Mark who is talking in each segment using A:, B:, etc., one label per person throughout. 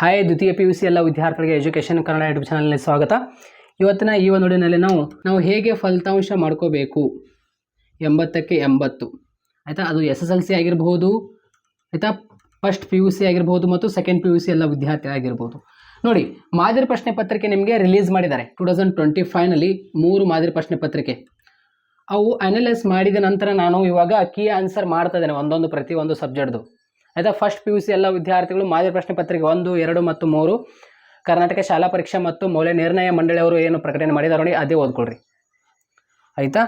A: Hi ದ್ವಿತೀಯ P U C ಎಲ್ಲ ವಿದ್ಯಾರ್ಥಿಗಳಿಗೆ ಎಜುಕೇಷನ್ ಕನ್ನಡ ಯೂಟ್ಯೂಬ್ ಚಾನಲ್ನಲ್ಲಿ ಸ್ವಾಗತ. ಇವತ್ತಿನ ಈ ಒಂದು ವಿಡಿಯೋನಲ್ಲಿ ನಾವು ನಾವು ಹೇಗೆ ಫಲಿತಾಂಶ ಮಾಡ್ಕೋಬೇಕು ಎಂಬತ್ತಕ್ಕೆ ಎಂಬತ್ತು. ಆಯಿತಾ? ಅದು ಎಸ್ ಎಸ್ ಎಲ್ ಸಿ ಆಗಿರ್ಬೋದು ಆಯಿತಾ? ಫಸ್ಟ್ ಪಿ ಯು ಸಿ ಆಗಿರ್ಬೋದು ಮತ್ತು ಸೆಕೆಂಡ್ ಪಿ ಯು ಸಿ ಎಲ್ಲ ವಿದ್ಯಾರ್ಥಿ ಆಗಿರ್ಬೋದು. ನೋಡಿ, ಮಾದರಿ ಪ್ರಶ್ನೆ ಪತ್ರಿಕೆ ನಿಮಗೆ ರಿಲೀಸ್ ಮಾಡಿದ್ದಾರೆ. ಟೂ ತೌಸಂಡ್ ಟ್ವೆಂಟಿ ಫೈವ್ನಲ್ಲಿ ಮೂರು ಮಾದರಿ ಪ್ರಶ್ನೆ ಪತ್ರಿಕೆ. ಅವು ಅನಲೈಸ್ ಮಾಡಿದ ನಂತರ ನಾನು ಇವಾಗ ಕೀ ಆನ್ಸರ್ ಮಾಡ್ತಾ ಇದ್ದೇನೆ ಒಂದೊಂದು ಪ್ರತಿ ಒಂದು ಸಬ್ಜೆಕ್ಟ್ದು ಆಯಿತಾ ಫಸ್ಟ್ ಪಿ ಯು ಸಿ ಎಲ್ಲ ವಿದ್ಯಾರ್ಥಿಗಳು ಮಾದರಿ ಪ್ರಶ್ನೆ ಪತ್ರಿಕೆ ಒಂದು, ಎರಡು ಮತ್ತು ಮೂರು, ಕರ್ನಾಟಕ ಶಾಲಾ ಪರೀಕ್ಷೆ ಮತ್ತು ಮೌಲ್ಯ ನಿರ್ಣಯ ಮಂಡಳಿಯವರು ಏನು ಪ್ರಕಟಣೆ ಮಾಡಿದ್ದಾರೆ ನೋಡಿ, ಅದೇ ಓದ್ಕೊಳ್ರಿ. ಆಯಿತಾ?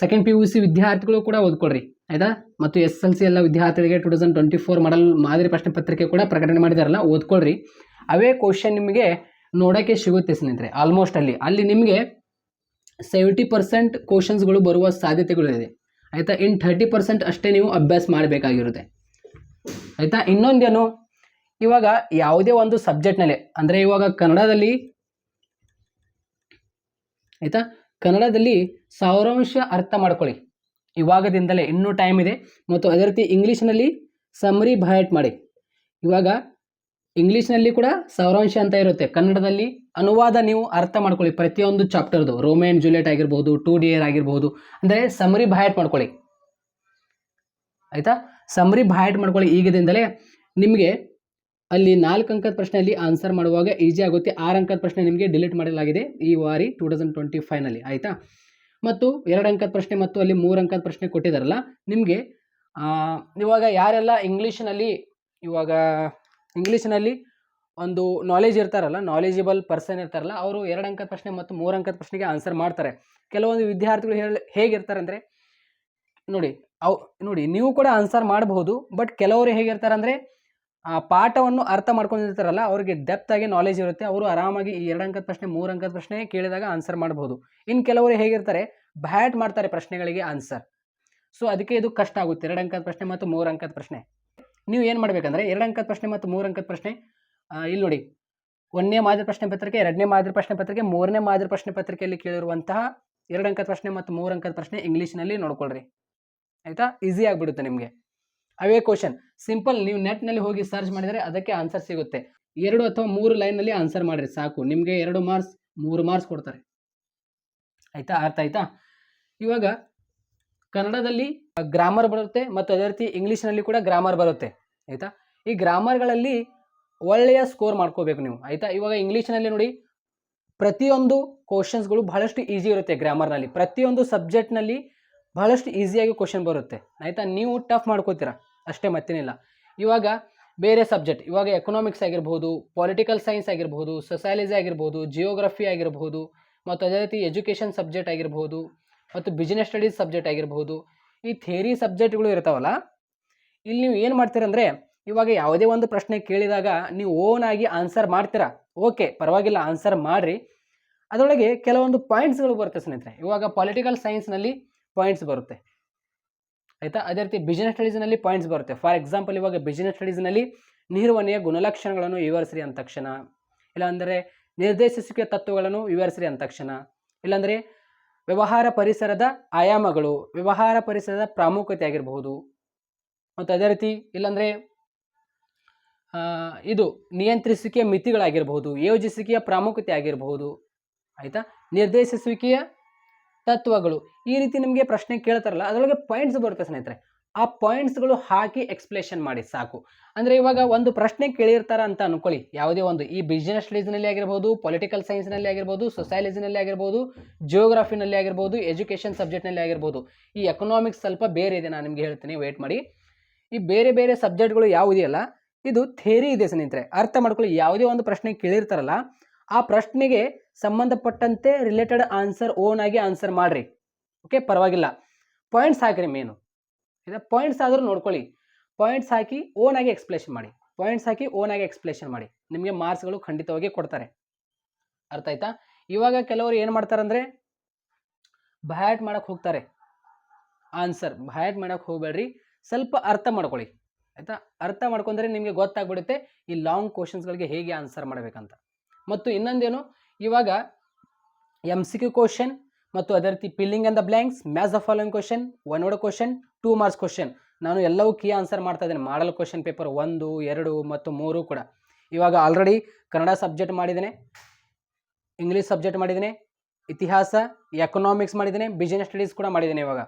A: ಸೆಕೆಂಡ್ ಪಿ ಯು ಸಿ ವಿದ್ಯಾರ್ಥಿಗಳು ಕೂಡ ಓದ್ಕೊಳ್ರಿ. ಆಯಿತಾ? ಮತ್ತು ಎಸ್ ಎಲ್ ಸಿ ಎಲ್ಲ ವಿದ್ಯಾರ್ಥಿಗಳಿಗೆ two thousand twenty four model ಮಾದರಿ ಪ್ರಶ್ನೆ ಪತ್ರಿಕೆ ಕೂಡ ಪ್ರಕಟಣೆ ಮಾಡಿದಾರಲ್ಲ, ಓದ್ಕೊಳ್ರಿ. ಅವೇ ಕ್ವಶನ್ ನಿಮಗೆ ನೋಡೋಕ್ಕೆ ಸಿಗುತ್ತೆ ಸ್ನೇಹಿತರೆ ಆಲ್ಮೋಸ್ಟ್ ಅಲ್ಲಿ. ಅಲ್ಲಿ ನಿಮಗೆ ಸೆವೆಂಟಿ ಪರ್ಸೆಂಟ್ ಕ್ವಶನ್ಸ್ಗಳು ಬರುವ ಸಾಧ್ಯತೆಗಳು ಇದೆ ಆಯಿತಾ? ಇನ್ ಥರ್ಟಿ ಪರ್ಸೆಂಟ್ ಅಷ್ಟೇ ನೀವು ಅಭ್ಯಾಸ ಮಾಡಬೇಕಾಗಿರುತ್ತೆ. ಆಯಿತಾ? ಇನ್ನೊಂದೇನು ಇವಾಗ ಯಾವುದೇ ಒಂದು ಸಬ್ಜೆಕ್ಟ್ನಲ್ಲಿ ಅಂದರೆ ಇವಾಗ ಕನ್ನಡದಲ್ಲಿ, ಆಯಿತಾ? ಕನ್ನಡದಲ್ಲಿ ಸಾರಾಂಶ ಅರ್ಥ ಮಾಡ್ಕೊಳ್ಳಿ. ಇವಾಗದಿಂದಲೇ, ಇನ್ನೂ ಟೈಮ್ ಇದೆ. ಮತ್ತು ಅದೇ ರೀತಿ ಇಂಗ್ಲೀಷ್ನಲ್ಲಿ ಸಮರಿ ಬಯಟ್ ಮಾಡಿ. ಇವಾಗ ಇಂಗ್ಲೀಷ್ನಲ್ಲಿ ಕೂಡ ಸಾರಾಂಶ ಅಂತ ಇರುತ್ತೆ. ಕನ್ನಡದಲ್ಲಿ ಅನುವಾದ ನೀವು ಅರ್ಥ ಮಾಡ್ಕೊಳ್ಳಿ. ಪ್ರತಿಯೊಂದು ಚಾಪ್ಟರ್ದು ರೋಮಿಯನ್ ಜೂಲಿಯಟ್ ಆಗಿರ್ಬೋದು ಟು ಡಿ ಇಯರ್ ಆಗಿರ್ಬೋದು, ಅಂದರೆ ಸಮರಿ ಬಯಟ್ ಮಾಡ್ಕೊಳ್ಳಿ. ಆಯಿತಾ? ಸಮರಿ ಹೈಡ್ ಮಾಡ್ಕೊಳ್ಳಿ ಈಗದಿಂದಲೇ ನಿಮಗೆ ಅಲ್ಲಿ ನಾಲ್ಕು ಅಂಕದ ಪ್ರಶ್ನೆಯಲ್ಲಿ ಆನ್ಸರ್ ಮಾಡುವಾಗ ಈಸಿ ಆಗುತ್ತೆ. ಆರು ಅಂಕದ ಪ್ರಶ್ನೆ ನಿಮಗೆ ಡಿಲೀಟ್ ಮಾಡಲಾಗಿದೆ ಈ ವಾರಿ ಟೂ ತೌಸಂಡ್ ಟ್ವೆಂಟಿ ಫೈವ್ನಲ್ಲಿ ಆಯಿತಾ? ಮತ್ತು ಎರಡು ಅಂಕದ ಪ್ರಶ್ನೆ ಮತ್ತು ಅಲ್ಲಿ ಮೂರು ಅಂಕದ ಪ್ರಶ್ನೆ ಕೊಟ್ಟಿದ್ದಾರಲ್ಲ ನಿಮಗೆ ಇವಾಗ ಯಾರೆಲ್ಲ ಇಂಗ್ಲೀಷ್ನಲ್ಲಿ ಇವಾಗ ಇಂಗ್ಲೀಷ್ನಲ್ಲಿ ಒಂದು ನಾಲೆಜ್ ಇರ್ತಾರಲ್ಲ ನಾಲೆಜಬಲ್ ಪರ್ಸನ್ ಇರ್ತಾರಲ್ಲ, ಅವರು ಎರಡು ಅಂಕದ ಪ್ರಶ್ನೆ ಮತ್ತು ಮೂರು ಅಂಕದ ಪ್ರಶ್ನೆಗೆ ಆನ್ಸರ್ ಮಾಡ್ತಾರೆ. ಕೆಲವೊಂದು ವಿದ್ಯಾರ್ಥಿಗಳು ಹೇಳಿ ಹೇಗಿರ್ತಾರೆ ಅಂದರೆ ನೋಡಿ ಅವು ನೋಡಿ ನೀವು ಕೂಡ ಆನ್ಸರ್ ಮಾಡಬಹುದು ಬಟ್ ಕೆಲವರು ಹೇಗಿರ್ತಾರೆ ಅಂದರೆ, ಆ ಪಾಠವನ್ನು ಅರ್ಥ ಮಾಡ್ಕೊಂಡಿರ್ತಾರಲ್ಲ, ಅವರಿಗೆ ಡೆಪ್ತ್ ಆಗಿ ನಾಲೆಜ್ ಇರುತ್ತೆ, ಅವರು ಆರಾಮಾಗಿ ಈ ಎರಡು ಅಂಕದ ಪ್ರಶ್ನೆ, ಮೂರು ಅಂಕದ ಪ್ರಶ್ನೆ ಕೇಳಿದಾಗ ಆನ್ಸರ್ ಮಾಡಬಹುದು. ಇನ್ನು ಕೆಲವರು ಹೇಗಿರ್ತಾರೆ ಬ್ಯಾಟ್ ಮಾಡ್ತಾರೆ ಪ್ರಶ್ನೆಗಳಿಗೆ ಆನ್ಸರ್ ಸೊ ಅದಕ್ಕೆ ಇದು ಕಷ್ಟ ಆಗುತ್ತೆ, ಎರಡು ಅಂಕದ ಪ್ರಶ್ನೆ ಮತ್ತು ಮೂರು ಅಂಕದ ಪ್ರಶ್ನೆ. ನೀವು ಏನು ಮಾಡಬೇಕಂದ್ರೆ, ಎರಡು ಅಂಕದ ಪ್ರಶ್ನೆ ಮತ್ತು ಮೂರು ಅಂಕದ ಪ್ರಶ್ನೆ ಇಲ್ಲಿ ನೋಡಿ, ಒಂದನೇ ಮಾದರಿ ಪ್ರಶ್ನೆ ಪತ್ರಿಕೆ, ಎರಡನೇ ಮಾದರಿ ಪ್ರಶ್ನೆ ಪತ್ರಿಕೆ, ಮೂರನೇ ಮಾದರಿ ಪ್ರಶ್ನೆ ಪತ್ರಿಕೆಯಲ್ಲಿ ಕೇಳಿರುವಂತಹ ಎರಡು ಅಂಕದ ಪ್ರಶ್ನೆ ಮತ್ತು ಮೂರು ಅಂಕದ ಪ್ರಶ್ನೆ ಇಂಗ್ಲೀಷ್ನಲ್ಲಿ ನೋಡ್ಕೊಳ್ರಿ. ಆಯಿತಾ? ಈಸಿ ಆಗಿಬಿಡುತ್ತೆ ನಿಮಗೆ. ಅವೇ ಕ್ವಶನ್ ಸಿಂಪಲ್ ನೀವು ನೆಟ್ನಲ್ಲಿ ಹೋಗಿ ಸರ್ಚ್ ಮಾಡಿದರೆ ಅದಕ್ಕೆ ಆನ್ಸರ್ ಸಿಗುತ್ತೆ. ಎರಡು ಅಥವಾ ಮೂರು ಲೈನಲ್ಲಿ ಆನ್ಸರ್ ಮಾಡಿರಿ, ಸಾಕು. ನಿಮಗೆ ಎರಡು ಮಾರ್ಕ್ಸ್ ಮೂರು ಮಾರ್ಕ್ಸ್ ಕೊಡ್ತಾರೆ. ಆಯಿತಾ? ಅರ್ಥ ಆಯ್ತಾ? ಇವಾಗ ಕನ್ನಡದಲ್ಲಿ ಗ್ರಾಮರ್ ಬರುತ್ತೆ ಮತ್ತು ಅದೇ ರೀತಿ ಇಂಗ್ಲೀಷ್ನಲ್ಲಿ ಕೂಡ ಗ್ರಾಮರ್ ಬರುತ್ತೆ. ಆಯಿತಾ? ಈ ಗ್ರಾಮರ್ಗಳಲ್ಲಿ ಒಳ್ಳೆಯ ಸ್ಕೋರ್ ಮಾಡ್ಕೋಬೇಕು ನೀವು. ಆಯಿತಾ? ಇವಾಗ ಇಂಗ್ಲೀಷ್ನಲ್ಲಿ ನೋಡಿ, ಪ್ರತಿಯೊಂದು ಕ್ವಶನ್ಸ್ಗಳು ಬಹಳಷ್ಟು ಈಸಿ ಇರುತ್ತೆ ಗ್ರಾಮರ್ನಲ್ಲಿ ಪ್ರತಿಯೊಂದು ಸಬ್ಜೆಕ್ಟ್ನಲ್ಲಿ ಬಹಳಷ್ಟು ಈಸಿಯಾಗಿ ಕ್ವಶನ್ ಬರುತ್ತೆ. ಆಯಿತಾ? ನೀವು ಟಫ್ ಮಾಡ್ಕೋತೀರಾ? ಅಷ್ಟೇ ಮತ್ತೇನಿಲ್ಲ ಇವಾಗ ಬೇರೆ ಸಬ್ಜೆಕ್ಟ್. ಇವಾಗ ಎಕನಾಮಿಕ್ಸ್ ಆಗಿರ್ಬೋದು ಪೊಲಿಟಿಕಲ್ ಸೈನ್ಸ್ ಆಗಿರ್ಬೋದು ಸೊಸಾಲಜಿ ಆಗಿರ್ಬೋದು ಜಿಯೋಗ್ರಫಿ ಆಗಿರ್ಬೋದು, ಮತ್ತು ಅದೇ ರೀತಿ ಎಜುಕೇಷನ್ ಸಬ್ಜೆಕ್ಟ್ ಆಗಿರ್ಬೋದು, ಮತ್ತು ಬಿಸ್ನೆಸ್ ಸ್ಟಡೀಸ್ ಸಬ್ಜೆಕ್ಟ್ ಆಗಿರ್ಬೋದು. ಈ ಥೇರಿ ಸಬ್ಜೆಕ್ಟ್ಗಳು ಇರ್ತಾವಲ್ಲ, ಇಲ್ಲಿ ನೀವು ಏನು ಮಾಡ್ತೀರಂದರೆ ಇವಾಗ ಯಾವುದೇ ಒಂದು ಪ್ರಶ್ನೆ ಕೇಳಿದಾಗ ನೀವು ಓನ್ ಆಗಿ ಆನ್ಸರ್ ಮಾಡ್ತೀರಾ? ಓಕೆ ಪರವಾಗಿಲ್ಲ ಆನ್ಸರ್ ಮಾಡಿರಿ. ಅದರೊಳಗೆ ಕೆಲವೊಂದು ಪಾಯಿಂಟ್ಸ್ಗಳು ಬರುತ್ತೆ ಸ್ನೇಹಿತರೆ. ಇವಾಗ ಪೊಲಿಟಿಕಲ್ ಸೈನ್ಸ್ನಲ್ಲಿ ಪಾಯಿಂಟ್ಸ್ ಬರುತ್ತೆ. ಆಯಿತಾ? ಅದೇ ರೀತಿ ಬಿಸ್ನೆಸ್ ಸ್ಟಡೀಸ್ನಲ್ಲಿ ಪಾಯಿಂಟ್ಸ್ ಬರುತ್ತೆ. ಫಾರ್ ಎಕ್ಸಾಂಪಲ್ ಇವಾಗ ಬಿಸ್ನೆಸ್ ಸ್ಟಡೀಸ್ನಲ್ಲಿ ನಿರ್ವಹಣೆಯ ಗುಣಲಕ್ಷಣಗಳನ್ನು ವಿವರಿಸ್ರಿ ಅಂದ ತಕ್ಷಣ. ಇಲ್ಲಾಂದರೆ ನಿರ್ದೇಶಿಸುವಿಕೆ ತತ್ವಗಳನ್ನು ವಿವರಿಸ್ರಿ ಅಂದ ತಕ್ಷಣ. ಇಲ್ಲಾಂದರೆ ವ್ಯವಹಾರ ಪರಿಸರದ ಆಯಾಮಗಳು, ವ್ಯವಹಾರ ಪರಿಸರದ ಪ್ರಾಮುಖ್ಯತೆ ಆಗಿರಬಹುದು. ಮತ್ತು ಅದೇ ರೀತಿ ಇಲ್ಲಾಂದರೆ ಇದು ನಿಯಂತ್ರಿಸುವಿಕೆಯ ಮಿತಿಗಳಾಗಿರಬಹುದು ಯೋಜಿಸುವಿಕೆಯ ಪ್ರಾಮುಖ್ಯತೆ ಆಗಿರಬಹುದು. ಆಯಿತಾ? ನಿರ್ದೇಶಿಸುವಿಕೆಯ ತತ್ವಗಳು. ಈ ರೀತಿ ನಿಮಗೆ ಪ್ರಶ್ನೆ ಕೇಳ್ತಾರಲ್ಲ, ಅದರೊಳಗೆ ಪಾಯಿಂಟ್ಸ್ ಬರುತ್ತೆ ಸ್ನೇಹಿತರೆ. ಆ ಪಾಯಿಂಟ್ಸ್ಗಳು ಹಾಕಿ ಎಕ್ಸ್ಪ್ಲೇಷನ್ ಮಾಡಿ ಸಾಕು. ಅಂದರೆ ಇವಾಗ ಒಂದು ಪ್ರಶ್ನೆ ಕೇಳಿರ್ತಾರ ಅಂತ ಅನ್ಕೊಳ್ಳಿ. ಯಾವುದೇ ಒಂದು, ಈ ಬಿಸ್ನೆಸ್ ಸ್ಟಡೀಸ್ನಲ್ಲಿ ಆಗಿರ್ಬೋದು ಪೊಲಿಟಿಕಲ್ ಸೈನ್ಸ್ನಲ್ಲಿ ಆಗಿರ್ಬೋದು ಸೊಸೈಲಜಿನಲ್ಲಿ ಆಗಿರ್ಬೋದು ಜಿಯೋಗ್ರಫಿನಲ್ಲಿ ಆಗಿರ್ಬೋದು ಎಜುಕೇಷನ್ ಸಬ್ಜೆಕ್ಟ್ನಲ್ಲಿ ಆಗಿರ್ಬೋದು, ಈ ಎಕನಾಮಿಕ್ಸ್ ಸ್ವಲ್ಪ ಬೇರೆ ಇದೆ ನಾನು ನಿಮಗೆ ಹೇಳ್ತೀನಿ ವೇಟ್ ಮಾಡಿ. ಈ ಬೇರೆ ಬೇರೆ ಸಬ್ಜೆಕ್ಟ್ಗಳು ಯಾವುದಿಯಲ್ಲ, ಇದು ಥೇರಿ ಇದೆ ಸ್ನೇಹಿತರೆ. ಅರ್ಥ ಮಾಡ್ಕೊಳ್ಳಿ, ಯಾವುದೇ ಒಂದು ಪ್ರಶ್ನೆ ಕೇಳಿರ್ತಾರಲ್ಲ ಆ ಪ್ರಶ್ನೆಗೆ ಸಂಬಂಧಪಟ್ಟಂತೆ ರಿಲೇಟೆಡ್ ಆನ್ಸರ್ ಓನ್ ಆಗಿ ಆನ್ಸರ್ ಮಾಡಿರಿ. ಓಕೆ ಪರವಾಗಿಲ್ಲ. ಪಾಯಿಂಟ್ಸ್ ಹಾಕಿರಿ ಮೇನು ಇದು ಪಾಯಿಂಟ್ಸ್ ಆದರೂ ನೋಡ್ಕೊಳ್ಳಿ. ಪಾಯಿಂಟ್ಸ್ ಹಾಕಿ ಓನ್ ಆಗಿ ಎಕ್ಸ್ಪ್ಲೇಷನ್ ಮಾಡಿ. ಪಾಯಿಂಟ್ಸ್ ಹಾಕಿ ಓನ್ ಆಗಿ ಎಕ್ಸ್ಪ್ಲೇಷನ್ ಮಾಡಿ. ನಿಮಗೆ ಮಾರ್ಕ್ಸ್ಗಳು ಖಂಡಿತವಾಗಿ ಕೊಡ್ತಾರೆ. ಅರ್ಥ ಆಯ್ತಾ? ಇವಾಗ ಕೆಲವರು ಏನು ಮಾಡ್ತಾರಂದ್ರೆ ಬಯಾಟ್ ಮಾಡೋಕೆ ಹೋಗ್ತಾರೆ. ಆನ್ಸರ್ ಬಯಾಟ್ ಮಾಡೋಕೆ ಹೋಗ್ಬೇಡ್ರಿ. ಸ್ವಲ್ಪ ಅರ್ಥ ಮಾಡ್ಕೊಳ್ಳಿ. ಆಯಿತಾ? ಅರ್ಥ ಮಾಡ್ಕೊಂಡ್ರೆ ನಿಮಗೆ ಗೊತ್ತಾಗ್ಬಿಡುತ್ತೆ ಈ ಲಾಂಗ್ ಕ್ವಶನ್ಸ್ಗಳಿಗೆ ಹೇಗೆ ಆನ್ಸರ್ ಮಾಡಬೇಕಂತ. ಮತ್ತು ಇನ್ನೊಂದೇನು? ಇವಾಗ ಎಂ ಸಿ ಕ್ಯೂ ಕ್ವಶನ್ ಮತ್ತು ಅದೇ ರೀತಿ filling on the blanks match the following question one word question two marks question ನಾನು ಎಲ್ಲವೂ ಕೀ ಆನ್ಸರ್ ಮಾಡ್ತಾ ಇದ್ದೇನೆ. ಮಾಡಲ್ ಕ್ವಶನ್ ಪೇಪರ್ ಒಂದು, ಎರಡು ಮತ್ತು ಮೂರು ಕೂಡ. ಇವಾಗ ಆಲ್ರೆಡಿ ಕನ್ನಡ ಸಬ್ಜೆಕ್ಟ್ ಮಾಡಿದ್ದೇನೆ ಇಂಗ್ಲೀಷ್ ಸಬ್ಜೆಕ್ಟ್ ಮಾಡಿದ್ದೇನೆ, ಇತಿಹಾಸ ಎಕನಾಮಿಕ್ಸ್ ಮಾಡಿದ್ದೇನೆ ಬಿಸಿನೆಸ್ ಸ್ಟಡೀಸ್ ಕೂಡ ಮಾಡಿದ್ದೇನೆ ಇವಾಗ.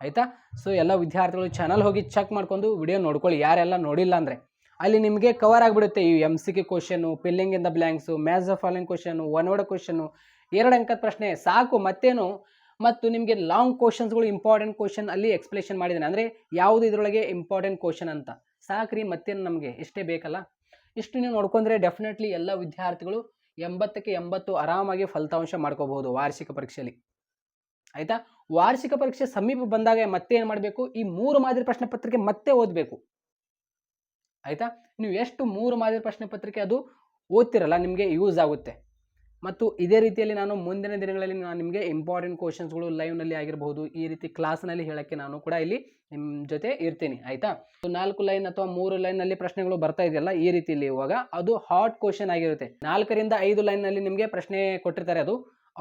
A: ಆಯಿತಾ? ಸೊ ಎಲ್ಲ ವಿದ್ಯಾರ್ಥಿಗಳು ಚಾನಲ್ ಹೋಗಿ ಚೆಕ್ ಮಾಡ್ಕೊಂಡು ವಿಡಿಯೋ ನೋಡ್ಕೊಳ್ಳಿ. ಯಾರೆಲ್ಲ ನೋಡಿಲ್ಲ ಅಂದರೆ. ಅಲ್ಲಿ ನಿಮಗೆ ಕವರ್ ಆಗಿಬಿಡುತ್ತೆ ಈ M C Q question filling in blanks maths of following question one word question ಎರಡು ಅಂಕದ ಪ್ರಶ್ನೆ. ಸಾಕು, ಮತ್ತೇನು? ಮತ್ತು ನಿಮಗೆ ಲಾಂಗ್ ಕ್ವಶನ್ಸ್ಗಳು ಇಂಪಾರ್ಟೆಂಟ್ ಕ್ವಶನ್ ಅಲ್ಲಿ ಎಕ್ಸ್ಪ್ಲೇಷನ್ ಮಾಡಿದ್ದೇನೆ. ಅಂದರೆ ಯಾವುದು ಇದರೊಳಗೆ ಇಂಪಾರ್ಟೆಂಟ್ ಕ್ವಶನ್ ಅಂತ. ಸಾಕ್ರಿ, ಮತ್ತೇನು ನಮಗೆ? ಇಷ್ಟೇ ಬೇಕಲ್ಲ. ಇಷ್ಟು ನೀವು ನೋಡ್ಕೊಂಡ್ರೆ ಡೆಫಿನೆಟ್ಲಿ ಎಲ್ಲ ವಿದ್ಯಾರ್ಥಿಗಳು ಎಂಬತ್ತಕ್ಕೆ ಎಂಬತ್ತು ಆರಾಮಾಗಿ ಫಲಿತಾಂಶ ಮಾಡ್ಕೋಬಹುದು ವಾರ್ಷಿಕ ಪರೀಕ್ಷೆಯಲ್ಲಿ. ಆಯಿತಾ? ವಾರ್ಷಿಕ ಪರೀಕ್ಷೆ ಸಮೀಪ ಬಂದಾಗ ಮತ್ತೆ ಏನು ಮಾಡಬೇಕು? ಈ ಮೂರು ಮಾದರಿ ಪ್ರಶ್ನೆ ಪತ್ರಿಕೆ ಮತ್ತೆ ಓದಬೇಕು. ಆಯಿತಾ? ನೀವು ಎಷ್ಟು ಮೂರು ಮಾದರಿ ಪ್ರಶ್ನೆ ಪತ್ರಿಕೆ ಅದು ಓದ್ತಿರಲ್ಲ, ನಿಮಗೆ ಯೂಸ್ ಆಗುತ್ತೆ. ಮತ್ತು ಇದೇ ರೀತಿಯಲ್ಲಿ ನಾನು ಮುಂದಿನ ದಿನಗಳಲ್ಲಿ ನಾನು ನಿಮಗೆ ಇಂಪಾರ್ಟೆಂಟ್ ಕ್ವಶನ್ಸ್ಗಳು ಲೈವ್ನಲ್ಲಿ ಆಗಿರಬಹುದು, ಈ ರೀತಿ ಕ್ಲಾಸ್ನಲ್ಲಿ ಹೇಳೋಕ್ಕೆ ನಾನು ಕೂಡ ಇಲ್ಲಿ ನಿಮ್ಮ ಜೊತೆ ಇರ್ತೀನಿ, ಆಯಿತಾ? ನಾಲ್ಕು ಲೈನ್ ಅಥವಾ ಮೂರು ಲೈನ್ನಲ್ಲಿ ಪ್ರಶ್ನೆಗಳು ಬರ್ತಾ ಇದೆಯಲ್ಲ, ಈ ರೀತಿಯಲ್ಲಿ ಇವಾಗ ಅದು ಹಾಟ್ ಕ್ವಶನ್ ಆಗಿರುತ್ತೆ. ನಾಲ್ಕರಿಂದ ಐದು ಲೈನ್ನಲ್ಲಿ ನಿಮಗೆ ಪ್ರಶ್ನೆ ಕೊಟ್ಟಿರ್ತಾರೆ ಅದು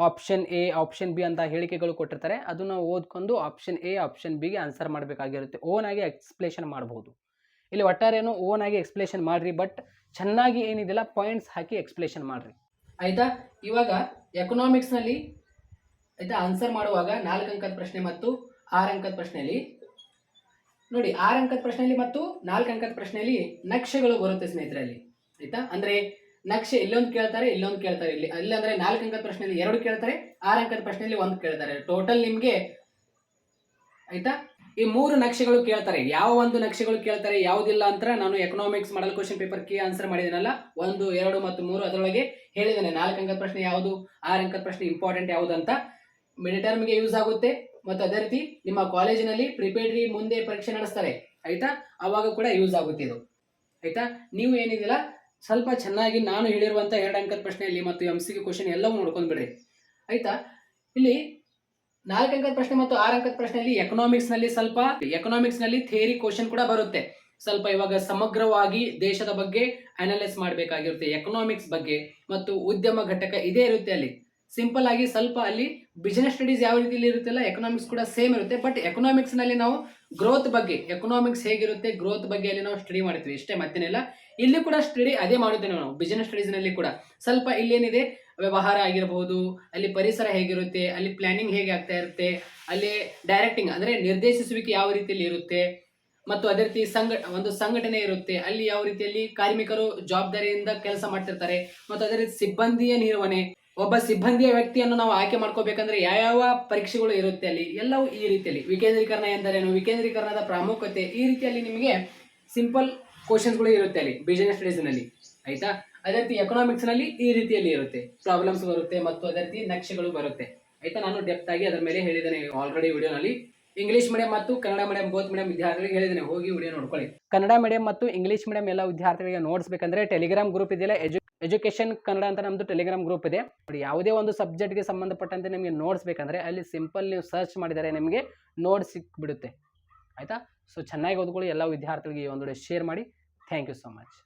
A: ಆಪ್ಷನ್ ಎ ಆಪ್ಷನ್ ಬಿ ಅಂತ ಹೇಳಿಕೆಗಳು ಕೊಟ್ಟಿರ್ತಾರೆ, ಅದನ್ನು ಓದ್ಕೊಂಡು ಆಪ್ಷನ್ ಎ ಆಪ್ಷನ್ ಬಿಗೆ ಆನ್ಸರ್ ಮಾಡಬೇಕಾಗಿರುತ್ತೆ. ಓನ್ ಆಗಿ ಎಕ್ಸ್ಪ್ಲೇಷನ್ ಮಾಡಬಹುದು ಇಲ್ಲಿ ಒಟ್ಟಾರೇನು ಓನ್ ಆಗಿ ಎಕ್ಸ್ಪ್ಲೇಷನ್ ಮಾಡಿರಿ ಬಟ್ ಚೆನ್ನಾಗಿ ಏನಿದೆಯಲ್ಲ ಪಾಯಿಂಟ್ಸ್ ಹಾಕಿ ಎಕ್ಸ್ಪ್ಲೇಷನ್ ಮಾಡಿರಿ. ಆಯಿತಾ? ಇವಾಗ ಎಕನಾಮಿಕ್ಸ್ನಲ್ಲಿ ಆಯಿತಾ ಆನ್ಸರ್ ಮಾಡುವಾಗ ನಾಲ್ಕು ಅಂಕದ ಪ್ರಶ್ನೆ ಮತ್ತು ಆರು ಅಂಕದ ಪ್ರಶ್ನೆಯಲ್ಲಿ ನೋಡಿ, ಆರು ಅಂಕದ ಪ್ರಶ್ನೆಯಲ್ಲಿ ಮತ್ತು ನಾಲ್ಕು ಅಂಕದ ಪ್ರಶ್ನೆಯಲ್ಲಿ ನಕ್ಷೆಗಳು ಬರುತ್ತೆ ಸ್ನೇಹಿತರಲ್ಲಿ, ಆಯ್ತಾ? ಅಂದ್ರೆ ನಕ್ಷೆ ಇಲ್ಲೊಂದು ಕೇಳ್ತಾರೆ ಇಲ್ಲೊಂದು ಕೇಳ್ತಾರೆ. ಇಲ್ಲಿ ಅಲ್ಲಿ ಅಂದ್ರೆ ನಾಲ್ಕು ಅಂಕದ ಪ್ರಶ್ನೆಯಲ್ಲಿ ಎರಡು ಕೇಳ್ತಾರೆ, ಆರು ಅಂಕದ ಪ್ರಶ್ನೆಯಲ್ಲಿ ಒಂದು ಕೇಳ್ತಾರೆ. ಟೋಟಲ್ ನಿಮಗೆ, ಆಯ್ತಾ? ಈ ಮೂರು ನಕ್ಷೆಗಳು ಕೇಳ್ತಾರೆ. ಯಾವ ಒಂದು ನಕ್ಷೆಗಳು ಕೇಳ್ತಾರೆ, ಯಾವುದಿಲ್ಲ ಅಂತ ನಾನು ಎಕನಾಮಿಕ್ಸ್ ಮಾಡಲ್ ಕ್ವಶನ್ ಪೇಪರ್ ಕೇ ಆನ್ಸರ್ ಮಾಡಿದ್ದೀನಲ್ಲ ಒಂದು, ಎರಡು ಮತ್ತು ಮೂರು ಅದರೊಳಗೆ ಹೇಳಿದ್ದೇನೆ. ನಾಲ್ಕು ಅಂಕದ ಪ್ರಶ್ನೆ ಯಾವುದು? ಆರು ಅಂಕದ ಪ್ರಶ್ನೆ ಇಂಪಾರ್ಟೆಂಟ್ ಯಾವುದು ಅಂತ. ಮಿಡ್ ಯೂಸ್ ಆಗುತ್ತೆ. ಮತ್ತು ಅದೇ ರೀತಿ ನಿಮ್ಮ ಕಾಲೇಜಿನಲ್ಲಿ ಪ್ರಿಪೇರಿ ಮುಂದೆ ಪರೀಕ್ಷೆ ನಡೆಸ್ತಾರೆ. ಆಯ್ತಾ? ಅವಾಗ ಕೂಡ ಯೂಸ್ ಆಗುತ್ತೆ ಇದು. ಆಯ್ತಾ? ನೀವು ಏನಿದಿಲ್ಲ ಸ್ವಲ್ಪ ಚೆನ್ನಾಗಿ ನಾನು ಹೇಳಿರುವಂಥ ಎರಡು ಅಂಕದ ಪ್ರಶ್ನೆಯಲ್ಲಿ ಮತ್ತು ಎಂ ಸಿ ಕ್ವಶನ್ ಎಲ್ಲವೂ ನೋಡ್ಕೊಂಡ್ಬಿಡ್ರಿ ಆಯ್ತಾ? ಇಲ್ಲಿ ನಾಲ್ಕು ಅಂಕದ ಪ್ರಶ್ನೆ ಮತ್ತು ಆರು ಅಂಕದ ಪ್ರಶ್ನೆಯಲ್ಲಿ ಎಕನಾಮಿಕ್ಸ್ನಲ್ಲಿ ಸ್ವಲ್ಪ ಎಕನಾಮಿಕ್ಸ್ನಲ್ಲಿ ಥಿಯರಿ ಕ್ವಶನ್ ಕೂಡ ಬರುತ್ತೆ. ಸ್ವಲ್ಪ ಇವಾಗ ಸಮಗ್ರವಾಗಿ ದೇಶದ ಬಗ್ಗೆ ಅನಲೈಸ್ ಮಾಡಬೇಕಾಗಿರುತ್ತೆ ಎಕನಾಮಿಕ್ಸ್ ಬಗ್ಗೆ ಮತ್ತು ಉದ್ಯಮ ಘಟಕ ಇದೇ ಇರುತ್ತೆ ಅಲ್ಲಿ. ಸಿಂಪಲ್ ಆಗಿ ಸ್ವಲ್ಪ ಅಲ್ಲಿ ಬಿಸಿನೆಸ್ ಸ್ಟಡೀಸ್ ಯಾವ ರೀತಿಯಲ್ಲಿ ಇರುತ್ತಲ್ಲ ಎಕನಾಮಿಕ್ಸ್ ಕೂಡ ಸೇಮ್ ಇರುತ್ತೆ. ಬಟ್ ಎಕನಾಮಿಕ್ಸ್ನಲ್ಲಿ ನಾವು ಗ್ರೋತ್ ಬಗ್ಗೆ ಎಕನಾಮಿಕ್ಸ್ ಹೇಗಿರುತ್ತೆ ಗ್ರೋತ್ ಬಗ್ಗೆ ಅಲ್ಲಿ ನಾವು ಸ್ಟಡಿ ಮಾಡ್ತೀವಿ. ಇಷ್ಟೇ ಮತ್ತೇನಿಲ್ಲ. ಇಲ್ಲಿ ಕೂಡ ಸ್ಟಡಿ ಅದೇ ಮಾಡುತ್ತೇವೆ ನಾವು ಬಿಸಿನೆಸ್ ಸ್ಟಡೀಸ್ನಲ್ಲಿ ಕೂಡ. ಸ್ವಲ್ಪ ಇಲ್ಲೇನಿದೆ ವ್ಯವಹಾರ ಆಗಿರಬಹುದು ಅಲ್ಲಿ ಪರಿಸರ ಹೇಗಿರುತ್ತೆ, ಅಲ್ಲಿ ಪ್ಲಾನಿಂಗ್ ಹೇಗೆ ಆಗ್ತಾ ಇರುತ್ತೆ, ಅಲ್ಲಿ ಡೈರೆಕ್ಟಿಂಗ್ ಅಂದ್ರೆ ನಿರ್ದೇಶಿಸುವಿಕೆ ಯಾವ ರೀತಿಯಲ್ಲಿ ಇರುತ್ತೆ, ಮತ್ತು ಅದೇ ರೀತಿ ಸಂಘ, ಒಂದು ಸಂಘಟನೆ ಇರುತ್ತೆ, ಅಲ್ಲಿ ಯಾವ ರೀತಿಯಲ್ಲಿ ಕಾರ್ಮಿಕರು ಜವಾಬ್ದಾರಿಯಿಂದ ಕೆಲಸ ಮಾಡ್ತಿರ್ತಾರೆ, ಮತ್ತು ಅದೇ ರೀತಿ ಸಿಬ್ಬಂದಿಯ ನಿರ್ವಹಣೆ. ಒಬ್ಬ ಸಿಬ್ಬಂದಿಯ ವ್ಯಕ್ತಿಯನ್ನು ನಾವು ಆಯ್ಕೆ ಮಾಡ್ಕೋಬೇಕಂದ್ರೆ ಯಾವ ಪರೀಕ್ಷೆಗಳು ಇರುತ್ತೆ ಅಲ್ಲಿ, ಎಲ್ಲವೂ ಈ ರೀತಿಯಲ್ಲಿ. ವಿಕೇಂದ್ರೀಕರಣ ಎಂದರೇನು? ವಿಕೇಂದ್ರೀಕರಣದ ಪ್ರಾಮುಖ್ಯತೆ ಈ ರೀತಿಯಲ್ಲಿ ನಿಮಗೆ ಸಿಂಪಲ್ ಕ್ವಶನ್ಸ್ಗಳು ಇರುತ್ತೆ ಅಲ್ಲಿ ಬಿಸಿನೆಸ್ ಸ್ಟಡೀಸ್ನಲ್ಲಿ ಆಯ್ತಾ? ಅದೇ ರೀತಿ ಎಕನಾಮಿಕ್ಸ್ನಲ್ಲಿ ಈ ರೀತಿಯಲ್ಲಿ ಇರುತ್ತೆ. ಪ್ರಾಬ್ಲಮ್ಸ್ ಬರುತ್ತೆ ಮತ್ತು ಅದೇ ರೀತಿ ನಕ್ಷೆಗಳು ಬರುತ್ತೆ. ಆಯ್ತಾ? ನಾನು ಡೆಪ್ತ್ ಆಗಿ ಅದರ ಮೇಲೆ ಹೇಳಿದ್ದೇನೆ ಆಲ್ರೆಡಿ ವಿಡಿಯೋನಲ್ಲಿ ಇಂಗ್ಲಿಷ್ ಮೀಡಿಯಂ ಮತ್ತು ಕನ್ನಡ ಮೀಡಿಯಂ ಬೋತ್ ಮೀಡಿಯಂ ವಿದ್ಯಾರ್ಥಿಗಳಿಗೆ ಹೇಳಿದ್ದೇನೆ. ಹೋಗಿ ವಿಡಿಯೋ ನೋಡ್ಕೊಳ್ಳಿ. ಕನ್ನಡ ಮೀಡಿಯಂ ಮತ್ತು ಇಂಗ್ಲಿಷ್ ಮೀಡಿಯಂ ಎಲ್ಲ ವಿದ್ಯಾರ್ಥಿಗಳಿಗೆ ನೋಡಿಸ್ಬೇಕಂದ್ರೆ ಟೆಲಿಗ್ರಾಮ್ ಗ್ರೂಪ್ ಇದೆಯಲ್ಲ? ಎಜು ಎಜುಕೇಶನ್ ಕನ್ನಡ ಅಂತ ನಮ್ಮದು ಟೆಲಿಗ್ರಾಮ್ ಗ್ರೂಪ್ ಇದೆ. ನೋಡಿ, ಯಾವುದೇ ಒಂದು ಸಬ್ಜೆಕ್ಟ್ಗೆ ಸಂಬಂಧಪಟ್ಟಂತೆ ನಿಮಗೆ ನೋಟ್ಸ್ ಬೇಕಂದ್ರೆ ಅಲ್ಲಿ ಸಿಂಪಲ್ ನೀವು ಸರ್ಚ್ ಮಾಡಿದರೆ ನಿಮಗೆ ನೋಟ್ಸ್ ಸಿಕ್ಬಿಡುತ್ತೆ. ಆಯಿತಾ? ಸೊ ಚೆನ್ನಾಗಿ ಓದ್ಕೊಳ್ಳಿ. ಎಲ್ಲ ವಿದ್ಯಾರ್ಥಿಗಳಿಗೆ ಈ ಒಂದು ಶೇರ್ ಮಾಡಿ. Thank you so much